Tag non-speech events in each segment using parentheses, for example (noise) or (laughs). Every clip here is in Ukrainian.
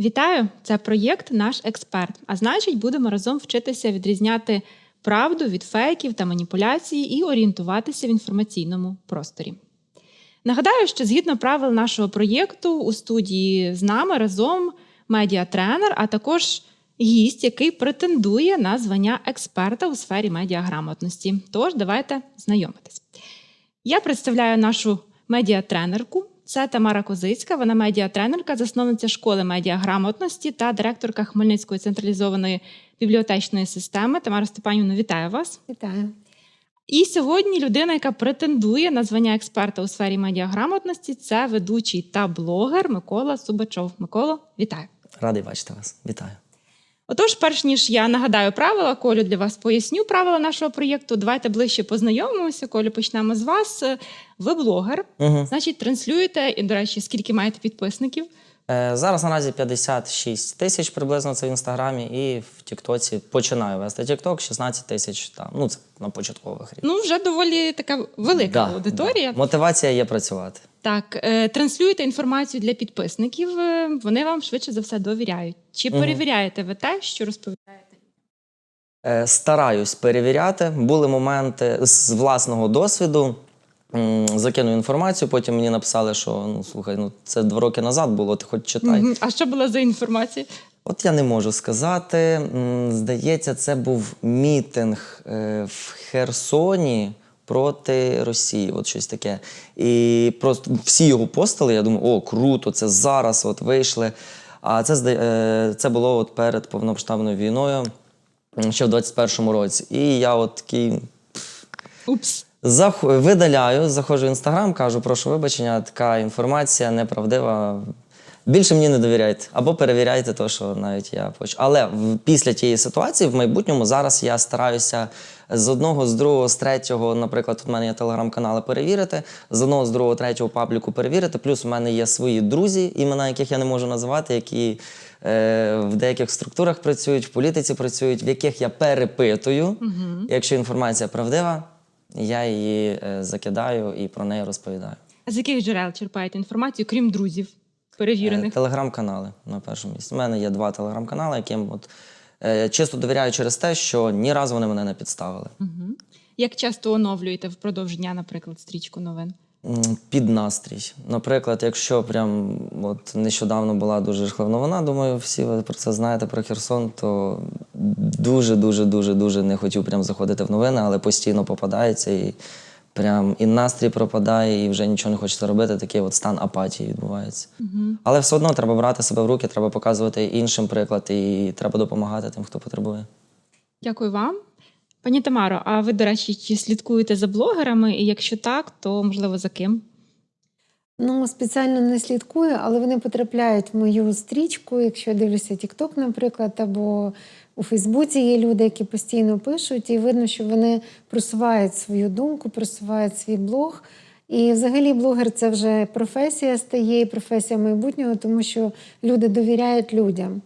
Вітаю! Це проєкт Наш експерт. А значить, будемо разом вчитися відрізняти правду від фейків та маніпуляцій і орієнтуватися в інформаційному просторі. Нагадаю, що згідно правил нашого проєкту у студії з нами разом медіатренер, а також гість, який претендує на звання експерта у сфері медіаграмотності. Тож давайте знайомитись. Я представляю нашу медіатренерку. Це Тамара Козицька, вона медіатренерка, засновниця школи медіаграмотності та директорка Хмельницької централізованої бібліотечної системи. Тамара Степанівна, вітаю вас. Вітаю. І сьогодні людина, яка претендує на звання експерта у сфері медіаграмотності, це ведучий та блогер Микола Субачов. Миколо, вітаю. Радий бачити вас. Вітаю. Отож, перш ніж я нагадаю правила, Колю для вас поясню правила нашого проєкту. Давайте ближче познайомимося. Колю, почнемо з вас. Ви блогер, Угу. значить, транслюєте і, до речі, скільки маєте підписників? Е, зараз наразі 56 тисяч приблизно це в інстаграмі, і в Тіктоці починаю вести Тікток 16 тисяч. Там ну це на початкових рівнях. Ну, вже доволі така велика Да, аудиторія. да. Мотивація є працювати. Так, е, транслюєте інформацію для підписників. е, Вони вам швидше за все довіряють. Чи Мгм. перевіряєте ви те, що розповідаєте? Е, стараюсь перевіряти. Були моменти з власного досвіду. Закинув інформацію, потім мені написали, що ну слухай, ну це два роки назад було, ти хоч читай. Мгм. А що було за інформація? От я не можу сказати. Здається, це був мітинг в Херсоні проти Росії. От щось таке. І просто всі його постили. Я думаю, о, круто, це зараз от вийшли. А це, е, це було от перед повномасштабною війною, ще в 21-му році. І я от такий. Упс. Зах... Видаляю, заходжу в інстаграм, кажу, прошу вибачення, така інформація неправдива. Більше мені не довіряйте. Або перевіряйте те, що навіть я почув. Але після тієї ситуації, в майбутньому, зараз я стараюся з одного, з другого, з третього, наприклад, тут в мене є телеграм-канали перевірити, з одного, з другого, третього пабліку перевірити. Плюс у мене є свої друзі, імена яких я не можу називати, які е, в деяких структурах працюють, в політиці працюють, в яких я перепитую. Якщо інформація правдива, я її е, закидаю і про неї розповідаю. А з яких джерел черпаєте інформацію, крім друзів Е, перевірених? Телеграм-канали на першому місці. У мене є два телеграм-канали, яким от, е, чисто довіряю через те, що ні разу вони мене не підставили. Мгм. Як часто оновлюєте впродовж дня, наприклад, стрічку новин? Під настрій. Наприклад, якщо прям от нещодавно була дуже жахлива новина, думаю, всі ви про це знаєте про Херсон, то дуже, дуже, дуже, дуже не хотів прям заходити в новини, але постійно попадається і прям і настрій пропадає, і вже нічого не хочеться робити. Такий от стан апатії відбувається. Але все одно треба брати себе в руки, треба показувати іншим приклад, і треба допомагати тим, хто потребує. Дякую вам. Пані Тамаро, а ви, до речі, чи слідкуєте за блогерами? І якщо так, то можливо за ким? Ну, спеціально не слідкую, але вони потрапляють в мою стрічку. Якщо я дивлюся TikTok, наприклад, або у Фейсбуці є люди, які постійно пишуть, і видно, що вони просувають свою думку, просувають свій блог. І взагалі блогер це вже професія стає, і професія майбутнього, тому що люди довіряють людям.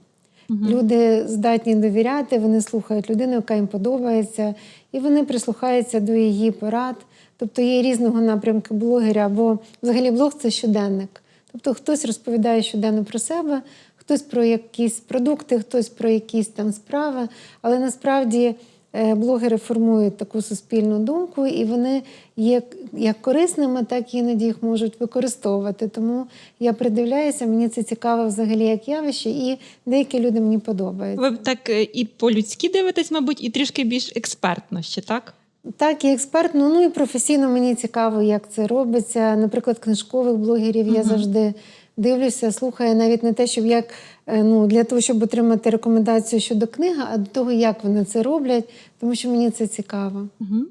Люди здатні довіряти, вони слухають людину, яка їм подобається, і вони прислухаються до її порад. Тобто є різного напрямку блогера, або взагалі блог це щоденник. Тобто хтось розповідає щоденно про себе, хтось про якісь продукти, хтось про якісь там справи. Але насправді е, блогери формують таку суспільну думку, і вони є як корисними, так і іноді їх можуть використовувати. Тому я придивляюся, мені це цікаво взагалі як явище, і деякі люди мені подобаються. Ви так е, і по-людськи дивитесь, мабуть, і трішки більш експертно ще, так? Так, і експертно, ну і професійно мені цікаво, як це робиться. Наприклад, книжкових блогерів я завжди дивлюся, слухаю навіть не те, щоб як е, ну для того, щоб отримати рекомендацію щодо книги, а до того, як вони це роблять, тому що мені це цікаво. Угу.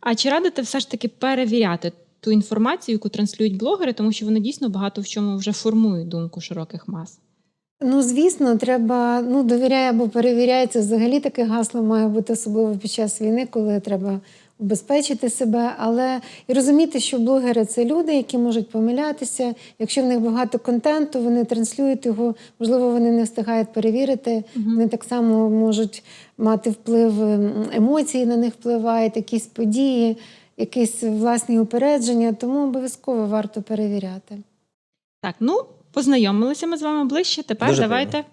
А чи радите все ж таки перевіряти ту інформацію, яку транслюють блогери, тому що вони дійсно багато в чому вже формують думку широких мас? Ну, звісно, треба ну довіряй або перевіряй. Це взагалі таке гасло має бути особливо під час війни, коли треба убезпечити себе. Але і розуміти, що блогери це люди, які можуть помилятися. Якщо в них багато контенту, вони транслюють його. Можливо, вони не встигають перевірити. Вони так само можуть мати вплив ем, емоції на них впливають, якісь події, якісь власні упередження. Тому обов'язково варто перевіряти. Так, ну познайомилися ми з вами ближче. Тепер Дуже давайте.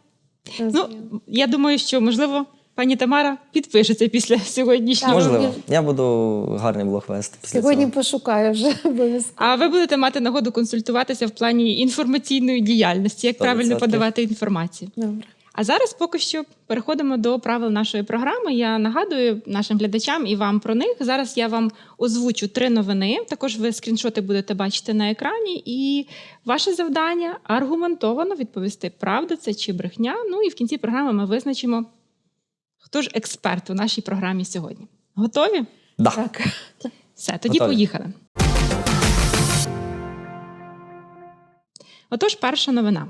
Ну, я думаю, що можливо пані Тамара підпишеться після сьогоднішнього. Можливо, я буду гарний блог вести після Сьогодні цього. пошукаю вже (laughs) обов'язково. А ви будете мати нагоду консультуватися в плані інформаційної діяльності, як Сто правильно подавати інформацію. Добре. А зараз поки що переходимо до правил нашої програми. Я нагадую нашим глядачам і вам про них. Зараз я вам озвучу три новини. Також ви скріншоти будете бачити на екрані. І ваше завдання аргументовано відповісти, правда це чи брехня. Ну і в кінці програми ми визначимо, хто ж експерт у нашій програмі сьогодні. Готові? Да. Так. Все, тоді Готові. поїхали. Отож, перша новина.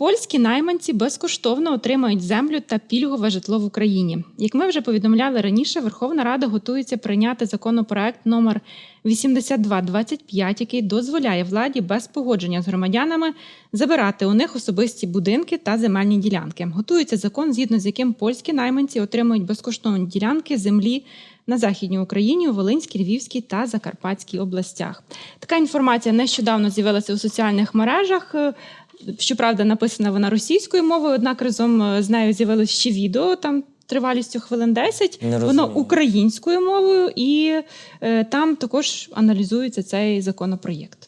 Польські найманці безкоштовно отримають землю та пільгове житло в Україні. Як ми вже повідомляли раніше, Верховна Рада готується прийняти законопроект номер 8225, який дозволяє владі без погодження з громадянами забирати у них особисті будинки та земельні ділянки. Готується закон, згідно з яким польські найманці отримують безкоштовні ділянки землі на західній Україні, у Волинській, Львівській та Закарпатській областях. Така інформація нещодавно з'явилася у соціальних мережах. Е, Щоправда, написана вона російською мовою, однак разом е, з нею з'явилось ще відео там. Тривалістю хвилин 10, Не воно українською мовою, і е, там також аналізується цей законопроєкт.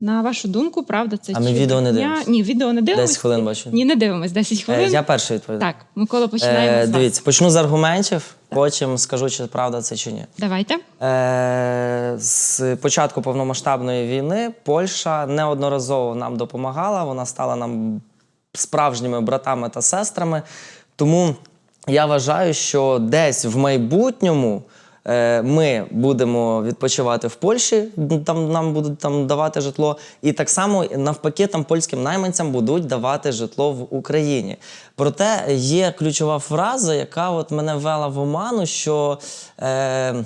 На вашу думку, правда, це А ми відео не брехня? дивимось? Ні, відео не дивимось. 10 хвилин бачу. Ні, не дивимось 10 Е, хвилин. Я перший відповідаю. Так, Микола, починаємо Е, з вас. дивіться, почну з аргументів, потім скажу, чи правда це чи ні. Давайте. Е, з початку повномасштабної війни Польща неодноразово нам допомагала. Вона стала нам справжніми братами та сестрами. Тому я вважаю, що десь в майбутньому. Е, Ми будемо відпочивати в Польщі, там нам будуть там давати житло, і так само навпаки, там польським найманцям будуть давати житло в Україні. Проте є ключова фраза, яка от мене ввела в оману, що е,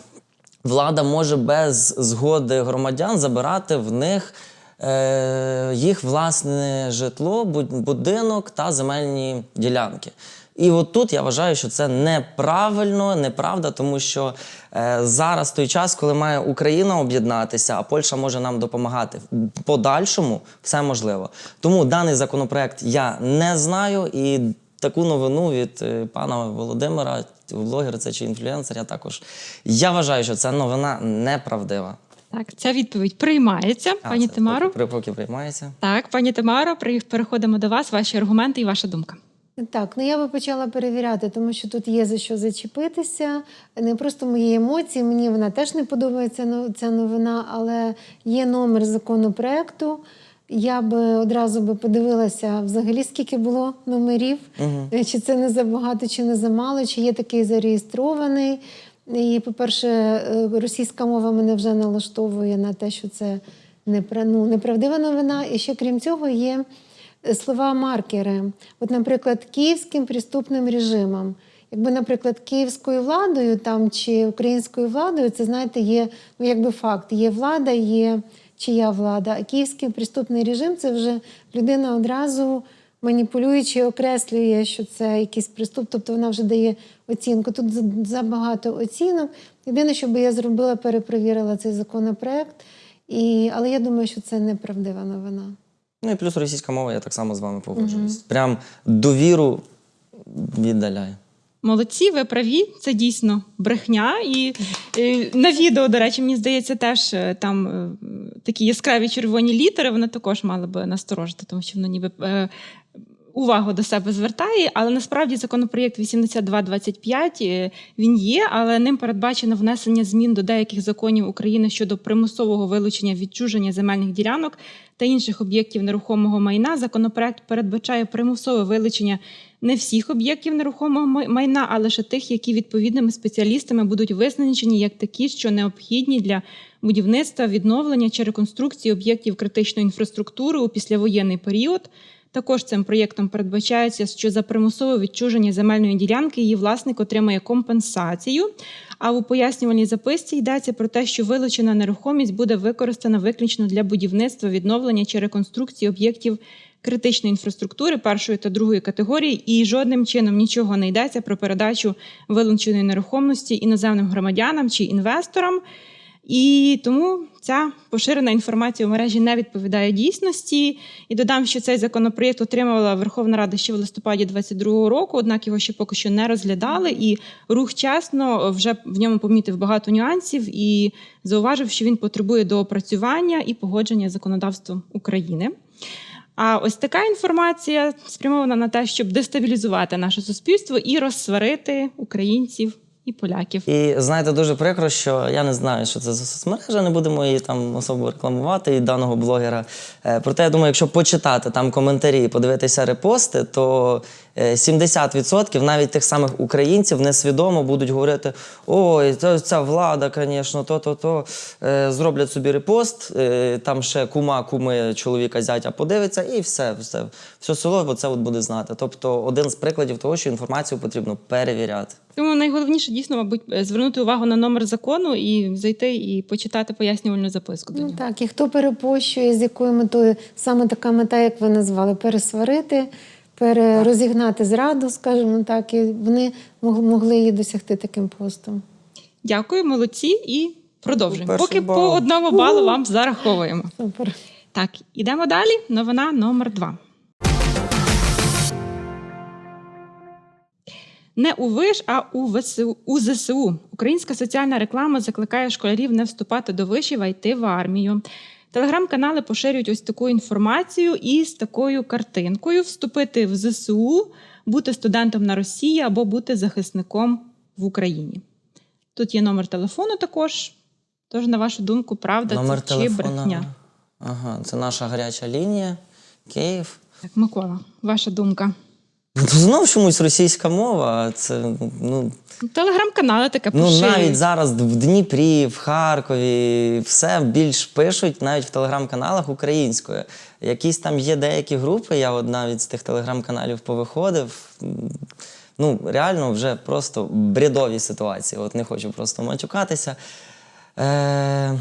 влада може без згоди громадян забирати в них е, їх власне житло, будинок та земельні ділянки. І от тут я вважаю, що це неправильно, неправда, тому що е, зараз той час, коли має Україна об'єднатися, а Польща може нам допомагати в подальшому, все можливо. Тому даний законопроект я не знаю і таку новину від е, пана Володимира, блогера це чи інфлюенсер, я також. Я вважаю, що ця новина неправдива. Так, ця відповідь приймається, А, пані це Тамаро. Поки, поки приймається. Так, пані Тамаро, при- переходимо до вас. Ваші аргументи і ваша думка. Так, ну я би почала перевіряти, тому що тут є за що зачепитися. Не просто мої емоції, мені вона теж не подобається ну, ця новина, але є номер законопроекту. Я би одразу би подивилася взагалі, скільки було номерів, е, чи це не забагато, чи не замало, чи є такий зареєстрований. І, по-перше, е, російська мова мене вже налаштовує на те, що це ну, неправдива новина. І ще крім цього є е, слова маркери. От, наприклад, київським преступним режимом. Якби, наприклад, київською владою там чи українською владою, це знаєте, є ну, якби факт. Є влада, є чия влада. А київський преступний режим це вже людина одразу маніпулюючи, окреслює, що це якийсь приступ, тобто вона вже дає оцінку. Тут забагато оцінок. Єдине, що би я зробила, перепровірила цей законопроект. І, але я думаю, що це неправдива новина. Ну і плюс російська мова, я так само з вами погоджуюсь. Прям довіру віддаляє. Молодці, ви праві, це дійсно брехня. І і на відео, до речі, мені здається, теж е, там е, такі яскраві червоні літери, вони також мали би насторожити, тому що воно ніби. Увагу до себе звертає, але насправді законопроєкт 8225 е, він є, але ним передбачено внесення змін до деяких законів України щодо примусового вилучення відчуження земельних ділянок та інших об'єктів нерухомого майна. Законопроект передбачає примусове вилучення не всіх об'єктів нерухомого майна, а лише тих, які відповідними спеціалістами будуть визначені як такі, що необхідні для будівництва, відновлення чи реконструкції об'єктів критичної інфраструктури у післявоєнний період. Також цим проєктом передбачається, що за примусове відчуження земельної ділянки її власник отримає компенсацію. А у пояснювальній записці йдеться про те, що вилучена нерухомість буде використана виключно для будівництва, відновлення чи реконструкції об'єктів критичної інфраструктури першої та другої категорії, і жодним чином нічого не йдеться про передачу вилученої нерухомості іноземним громадянам чи інвесторам. І тому ця поширена інформація у мережі не відповідає дійсності. І додам, що цей законопроєкт отримала Верховна Рада ще в листопаді 2022 року, однак його ще поки що не розглядали. І рух чесно вже в ньому помітив багато нюансів і зауважив, що він потребує доопрацювання і погодження з законодавством України. А ось така інформація спрямована на те, щоб дестабілізувати наше суспільство і розсварити українців і поляків. І знаєте, дуже прикро, що я не знаю, що це за соцмережа, не будемо її там особо рекламувати і даного блогера. Е, Проте я думаю, якщо почитати там коментарі подивитися репости, то 70% навіть тих самих українців несвідомо будуть говорити: ой, це ця влада, звісно, то-то-то. Е, Зроблять собі репост, е, там ще кума, куми чоловіка зятя подивиться, і все, все, все село оце от буде знати. Тобто, один з прикладів того, що інформацію потрібно перевіряти. Тому найголовніше дійсно, мабуть, е, звернути увагу на номер закону і зайти і почитати пояснювальну записку до Ну нього. так, і хто перепощує, з якою метою саме така мета, як ви назвали, пересварити, перерозігнати зраду, скажімо так, і вони мог- могли її досягти таким постом. Дякую, молодці, і продовжуємо. Перший Поки бал. по одному балу вам зараховуємо. Супер. Так, ідемо далі. Новина номер два. Не у ВИЖ, а у ВСУ у ЗСУ. Українська соціальна реклама закликає школярів не вступати до вишів, а йти в армію. Телеграм-канали поширюють ось таку інформацію із такою картинкою: вступити в ЗСУ, бути студентом на Росії або бути захисником в Україні. Тут є номер телефону також. Тож, на вашу думку, правда Номер це чи брехня? Ага, це наша гаряча лінія. Київ. Так, Микола, ваша думка. Ну, то Знов чомусь російська мова. Це ну, Телеграм-канали таке ну навіть зараз в Дніпрі, в Харкові все більш пишуть навіть в телеграм-каналах українською. Якісь там є деякі групи. Я от навіть з тих телеграм-каналів повиходив. Ну, реально, вже просто бредові ситуації. От не хочу просто матюкатися. Е,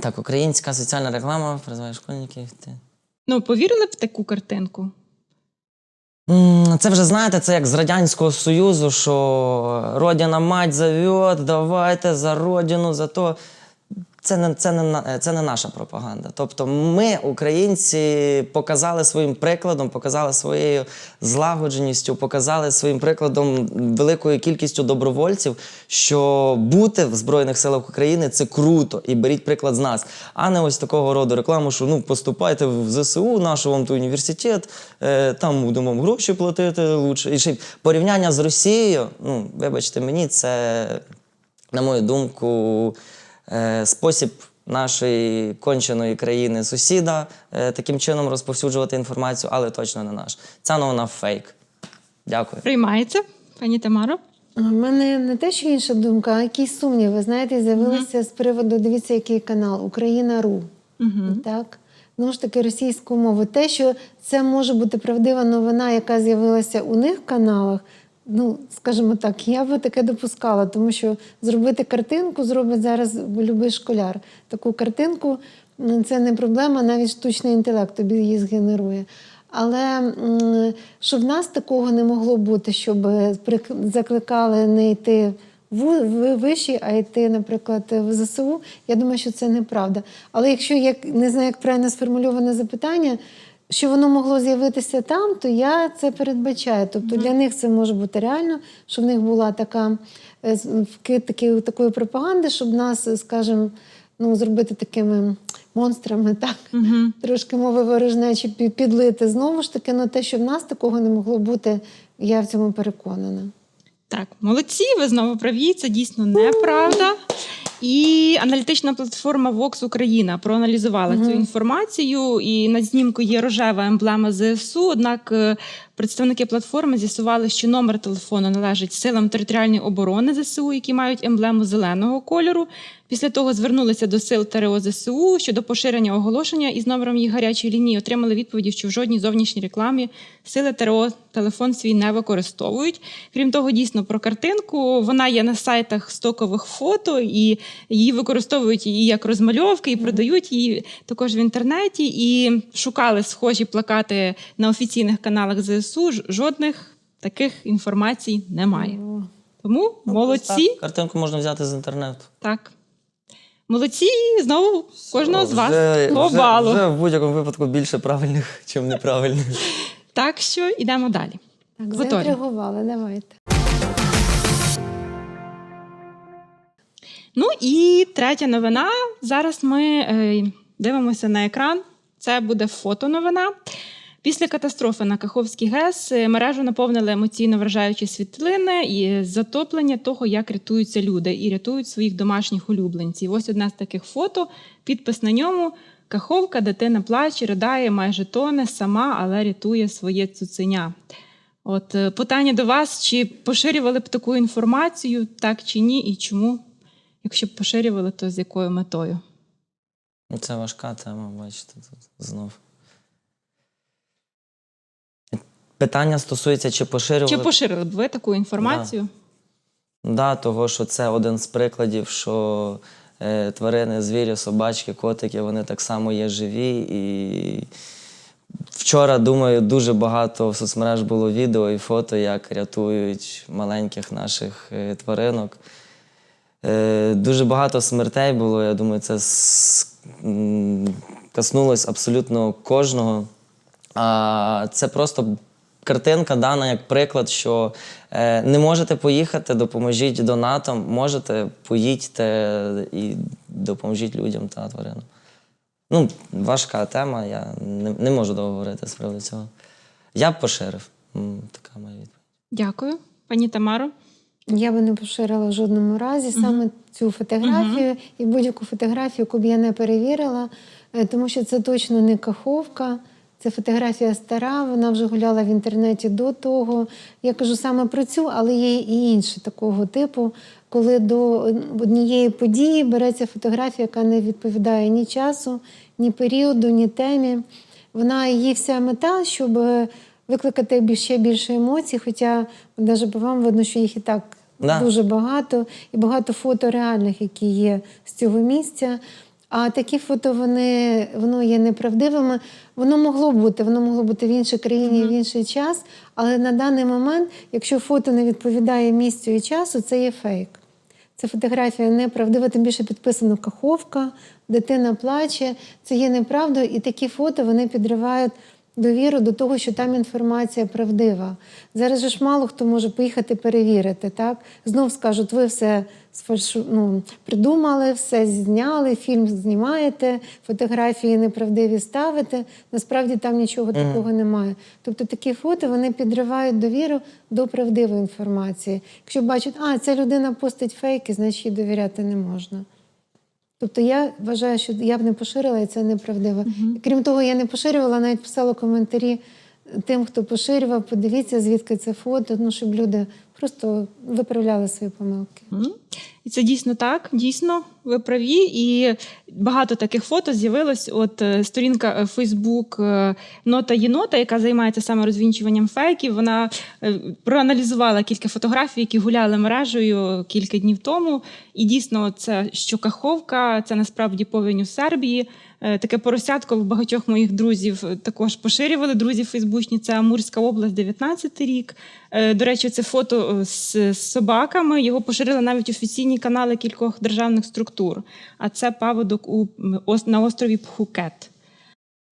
так, українська соціальна реклама призиває школьників. йти. Ну, повірили б в таку картинку? Це вже знаєте, це як з Радянського Союзу, що Родина мать зовет, давайте за родину, за то. Це не, це, не, це не наша пропаганда. Тобто ми, українці, показали своїм прикладом, показали своєю злагодженістю, показали своїм прикладом великою кількістю добровольців, що бути в Збройних силах України це круто, і беріть приклад з нас, а не ось такого роду рекламу, що ну поступайте в ЗСУ, наш вам то університет, е, там будемо гроші платити лучше. І ще порівняння з Росією, ну вибачте мені, це на мою думку, е, спосіб нашої конченої країни сусіда е, таким чином розповсюджувати інформацію, але точно не наш. Ця новина фейк. Дякую. Приймається, пані Тамаро? У мене не те, що інша думка, а якісь сумніви. Знаєте, з'явилися з приводу, дивіться, який канал Україна.ру. Угу. Так. Ну ж таки, російською мовою. Те, що це може бути правдива новина, яка з'явилася у них в каналах. Ну, скажімо так, я би таке допускала, тому що зробити картинку зробить зараз будь-який школяр. Таку картинку ну, це не проблема, навіть штучний інтелект тобі її згенерує. Але м, що в нас такого не могло бути, щоб закликали не йти в виші, а йти, наприклад, в ЗСУ. Я думаю, що це неправда. Але якщо як не знаю, як правильно сформульоване запитання, що воно могло з'явитися там, то я це передбачаю. Тобто для них це може бути реально, що в них була така е, таки- такої пропаганди, щоб нас, скажімо, ну, зробити такими монстрами, (laughs) так Угу. трошки мови ворожнечі підлити. Знову ж таки, ну те, що в нас такого не могло бути, я в цьому переконана. Так, молодці, ви знову праві, це дійсно неправда. І аналітична платформа Vox Україна проаналізувала цю інформацію, і на знімку є рожева емблема ЗСУ. Однак е, представники платформи з'ясували, що номер телефону належить силам територіальної оборони ЗСУ, які мають емблему зеленого кольору. Після того звернулися до сил ТРО ЗСУ щодо поширення оголошення із номером їх гарячої лінії. Отримали відповіді, що в жодній зовнішній рекламі сили ТРО телефон свій не використовують. Крім того, дійсно про картинку вона є на сайтах стокових фото, і її використовують і як розмальовки, і продають її також в інтернеті. І шукали схожі плакати на офіційних каналах ЗСУ. Ж- Жодних таких інформацій немає. Тому молодці. Так, картинку можна взяти з інтернету. Так. Молодці, знову кожного з вас Вже, по вже, балу. вже в будь-якому випадку більше правильних, ніж неправильних. (laughs) Так що йдемо далі. Так, заінтригували, давайте. Ну і третя новина. Зараз ми е, дивимося на екран. Це буде фотоновина. Після катастрофи на Каховській ГЕС е, мережу наповнили емоційно вражаючі світлини і затоплення того, як рятуються люди і рятують своїх домашніх улюбленців. Ось одне з таких фото. Підпис на ньому. Каховка, дитина плаче, ридає, майже тоне сама, але рятує своє цуценя. От е, питання до вас: чи поширювали б таку інформацію, так чи ні, і чому? Якщо б поширювали, то з якою метою? Це важка тема, бачите, тут знов. Питання стосується, чи поширювали. Чи поширили б ви таку інформацію? Да, того, що це один з прикладів, що е, тварини, звірі, собачки, котики, вони так само є живі. І вчора, думаю, дуже багато в соцмереж було відео і фото, як рятують маленьких наших е, тваринок. Е, дуже багато смертей було. Я думаю, це с- м, коснулось абсолютно кожного. А це просто картинка дана як приклад, що е, не можете поїхати, допоможіть донатам, можете, поїдьте і допоможіть людям та тваринам. Ну, важка тема, я не, не можу довго говорити з приводу цього. Я б поширив. Така моя відповідь. Дякую, пані Тамаро. Я би не поширила в жодному разі саме цю фотографію і будь-яку фотографію, яку б я не перевірила, е, тому що це точно не каховка. Це фотографія стара, вона вже гуляла в інтернеті до того. Я кажу саме про цю, але є і інші такого типу, коли до однієї події береться фотографія, яка не відповідає ні часу, ні періоду, ні темі. Вона її вся мета, щоб викликати ще більше емоцій, хоча навіть по вам видно, що їх і так Да. дуже багато, і багато фото реальних, які є з цього місця. А такі фото вони воно є неправдивими. Воно могло бути, воно могло бути в іншій країні, в інший час. Але на даний момент, якщо фото не відповідає місцю і часу, це є фейк. Це фотографія неправдива, тим більше підписано каховка, дитина плаче. Це є неправдою, і такі фото вони підривають довіру до того, що там інформація правдива. Зараз же ж мало хто може поїхати перевірити. Так знов скажуть, ви все сфальшу... ну, придумали, все зняли, фільм знімаєте, фотографії неправдиві ставите. Насправді там нічого такого немає. Тобто такі фото вони підривають довіру до правдивої інформації. Якщо бачать, а ця людина постить фейки, значить їй довіряти не можна. Тобто я вважаю, що я б не поширила, і це неправдиво. І Крім того, я не поширювала, навіть писала коментарі тим, хто поширював, подивіться, звідки це фото, ну, щоб люди просто виправляли свої помилки. І це дійсно так. Дійсно, ви праві. І багато таких фото з'явилось. От е, сторінка Facebook е, Нота Єнота, яка займається саме розвінчуванням фейків. Вона е, проаналізувала кілька фотографій, які гуляли мережею кілька днів тому. І дійсно, це що Каховка, це насправді повінь у Сербії. Таке поросятко в багатьох моїх друзів також поширювали. Друзі Фейсбучні. Це Амурська область, 19 рік. До речі, це фото з, собаками. Його поширили навіть офіційні канали кількох державних структур. А це паводок у на острові Пхукет.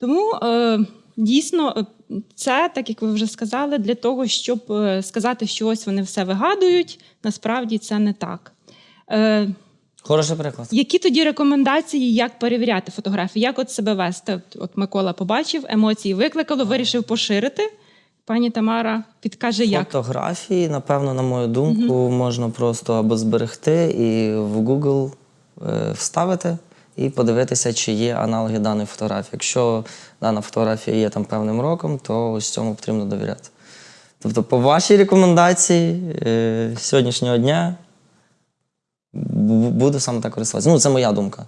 Тому е, дійсно е, це, так як ви вже сказали, для того, щоб е, сказати, що ось вони все вигадують. Насправді це не так. Хороший приклад. які тоді рекомендації, як перевіряти фотографії, як от себе вести? От Микола побачив, емоції викликало, вирішив поширити. Пані Тамара підкаже, як. Фотографії, напевно, на мою думку, можна просто або зберегти і в Google е, вставити і подивитися, чи є аналоги даної фотографії. Якщо дана фотографія є там певним роком, то ось цьому потрібно довіряти. Тобто, по вашій рекомендації е, сьогоднішнього дня буду саме так користуватися. Ну, це моя думка.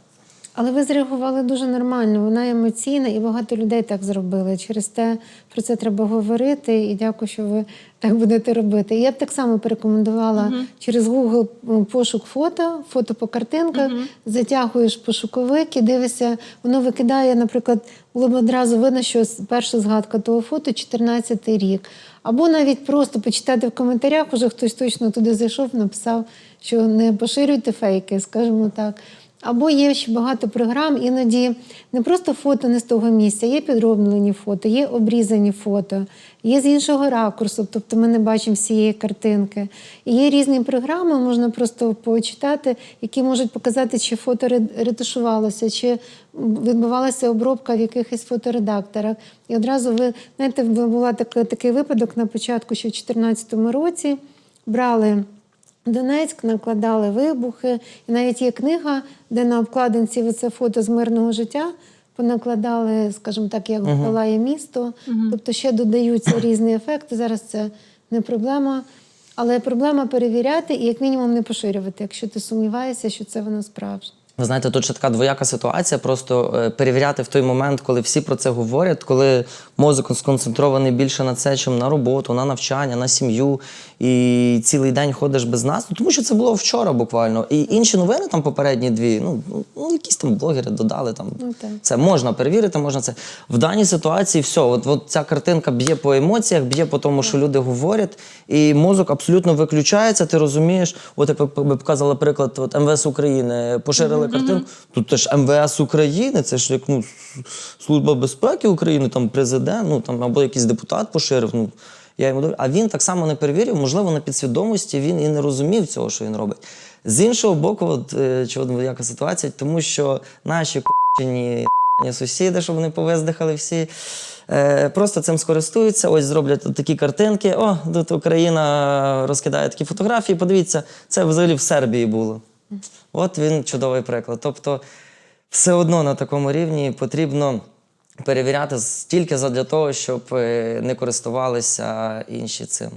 Але ви зреагували дуже нормально, вона емоційна, і багато людей так зробили. Через те про це треба говорити. І дякую, що ви так будете робити. Я б так само порекомендувала через Google пошук фото, фото по картинках, затягуєш пошуковик і дивишся, воно викидає, наприклад, було б одразу видно, що перша згадка того фото 14 рік. Або навіть просто почитати в коментарях, уже хтось точно туди зайшов, написав, що не поширюйте фейки, скажімо так. Або є ще багато програм, іноді не просто фото не з того місця, є підроблені фото, є обрізані фото, є з іншого ракурсу, тобто ми не бачимо всієї картинки. І є різні програми, можна просто почитати, які можуть показати, чи фото ретушувалося, чи відбувалася обробка в якихось фоторедакторах. І одразу ви знаєте, була така, такий випадок на початку, що в 2014 році брали. Донецьк накладали вибухи. І навіть є книга, де на обкладинці це фото з мирного життя понакладали, скажімо так, як палає місто. Тобто ще додаються (clears throat) різні ефекти. Зараз це не проблема. Але проблема перевіряти і як мінімум не поширювати, якщо ти сумніваєшся, що це воно справжнє. Ви знаєте, тут ще така двояка ситуація. Просто е, перевіряти в той момент, коли всі про це говорять, коли мозок сконцентрований більше на це, чим на роботу, на навчання, на сім'ю, і цілий день ходиш без нас. Ну, тому що це було вчора буквально. І інші новини там попередні дві, ну, ну, якісь там блогери додали там. Ну, так. Це можна перевірити, можна це. В даній ситуації все, от, от ця картинка б'є по емоціях, б'є по тому, що люди говорять, і мозок абсолютно виключається. Ти розумієш, от я показала приклад, от МВС України поширили картинку. Тут теж МВС України, це ж як ну, Служба безпеки України, там президент, ну там або якийсь депутат поширив. Ну я йому довіряю. А він так само не перевірив, можливо, на підсвідомості він і не розумів цього, що він робить. З іншого боку, от, е, чого яка ситуація, тому що наші ні сусіди, щоб вони повиздихали всі. Е, просто цим скористуються, ось зроблять такі картинки. О, тут Україна розкидає такі фотографії. Подивіться, це взагалі в Сербії було. От він чудовий приклад. Тобто, все одно на такому рівні потрібно перевіряти тільки задля того, щоб е, не користувалися інші цим.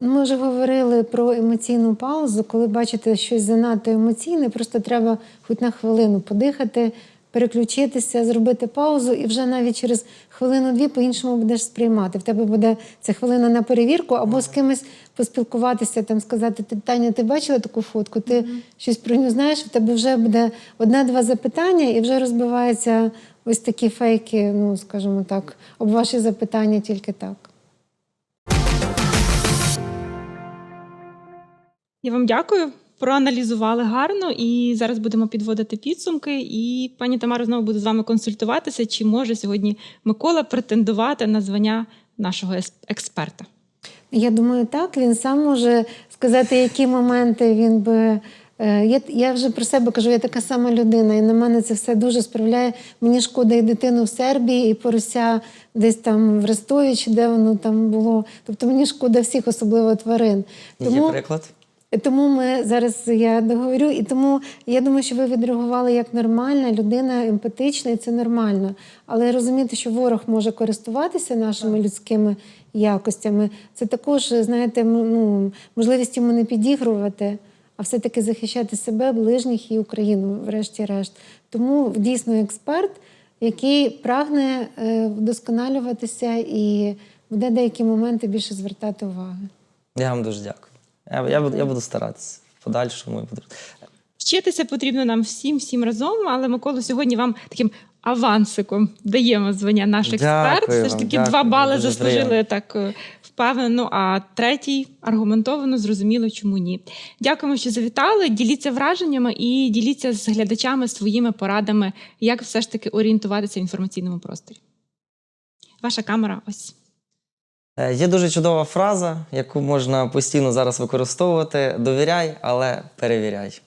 Ми вже говорили про емоційну паузу. Коли бачите щось занадто емоційне, просто треба хоч на хвилину подихати, переключитися, зробити паузу, і вже навіть через хвилину-дві по-іншому будеш сприймати. В тебе буде ця хвилина на перевірку, або з кимось поспілкуватися, там сказати: «Ти, Таня, ти бачила таку фотку? Ти щось про нього знаєш? В тебе вже буде одне-два запитання, і вже розбиваються ось такі фейки, ну скажімо так, об ваші запитання тільки так. Я вам дякую. Проаналізували гарно, і зараз будемо підводити підсумки. І пані Тамара знову буде з вами консультуватися, чи може сьогодні Микола претендувати на звання нашого експерта. Я думаю, так. Він сам може сказати, які моменти він би. Е, Я, я вже про себе кажу, я така сама людина, і на мене це все дуже справляє. Мені шкода і дитину в Сербії, і порося десь там в Ростові, чи де воно там було. Тобто мені шкода всіх, особливо тварин. Є приклад? Тому ми зараз я договорю, і тому я думаю, що ви відреагували як нормальна людина, емпатична, і це нормально. Але розуміти, що ворог може користуватися нашими людськими якостями, це також, знаєте, ну, можливість йому не підігрувати, а все-таки захищати себе, ближніх і Україну, врешті-решт. Тому дійсно експерт, який прагне е, вдосконалюватися і буде деякі моменти більше звертати уваги. Я вам дуже дякую. Я, я, буду, я буду старатися в подальшому. Вчитися потрібно нам всім, всім разом, але Миколу сьогодні вам таким авансиком даємо звання наш експерт. Дякую Все ж вам, таки дякую, два бали дуже заслужили приємно. так е, впевнено, а третій аргументовано зрозуміло, чому ні. Дякуємо, що завітали. Діліться враженнями і діліться з глядачами своїми порадами, як все ж таки орієнтуватися в інформаційному просторі. Ваша камера ось. Е, Є дуже чудова фраза, яку можна постійно зараз використовувати: довіряй, але перевіряй.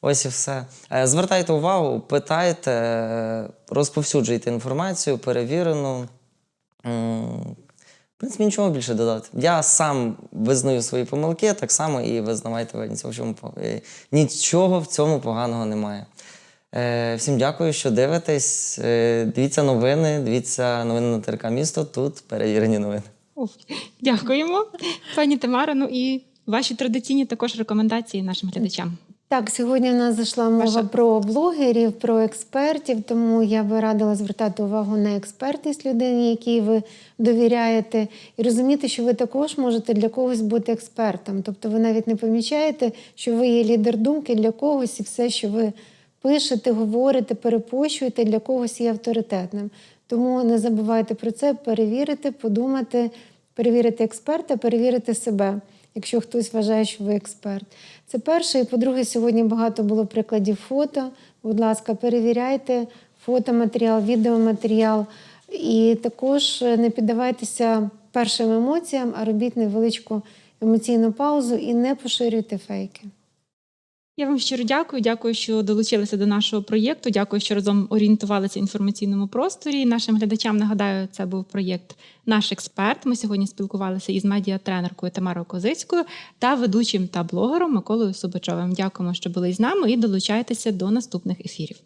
Ось і все. Е, Звертайте увагу, питайте, е, розповсюджуйте інформацію, перевірену. В принципі, нічого більше додати. Я сам визнаю свої помилки, так само і визнавайте ви нічого в чому е, нічого в цьому поганого немає. Всім дякую, що дивитесь. Дивіться новини, дивіться новини на ТРК місто. Тут перевірені новини. Дякуємо, пані Тамара. Ну і ваші традиційні також рекомендації нашим глядачам. Так, сьогодні в нас зайшла мова Ваша. про блогерів, про експертів, тому я би радила звертати увагу на експертність людині, якій ви довіряєте, і розуміти, що ви також можете для когось бути експертом. Тобто ви навіть не помічаєте, що ви є лідер думки для когось, і все, що ви пишете, говорите, перепощуєте, для когось є авторитетним. Тому не забувайте про це, перевірити, подумати, перевірити експерта, перевірити себе якщо хтось вважає, що ви експерт. Це перше. І по-друге, сьогодні багато було прикладів фото. Будь ласка, перевіряйте фотоматеріал, відеоматеріал. І також е, не піддавайтеся першим емоціям, а робіть невеличку емоційну паузу і не поширюйте фейки. Я вам щиро дякую. Дякую, що долучилися до нашого проєкту. Дякую, що разом орієнтувалися в інформаційному просторі. Нашим глядачам нагадаю, це був проєкт Наш експерт. Ми сьогодні спілкувалися із медіатренеркою Тамарою Козицькою та ведучим та блогером Миколою Собачовим. Дякуємо, що були з нами, і долучайтеся до наступних ефірів.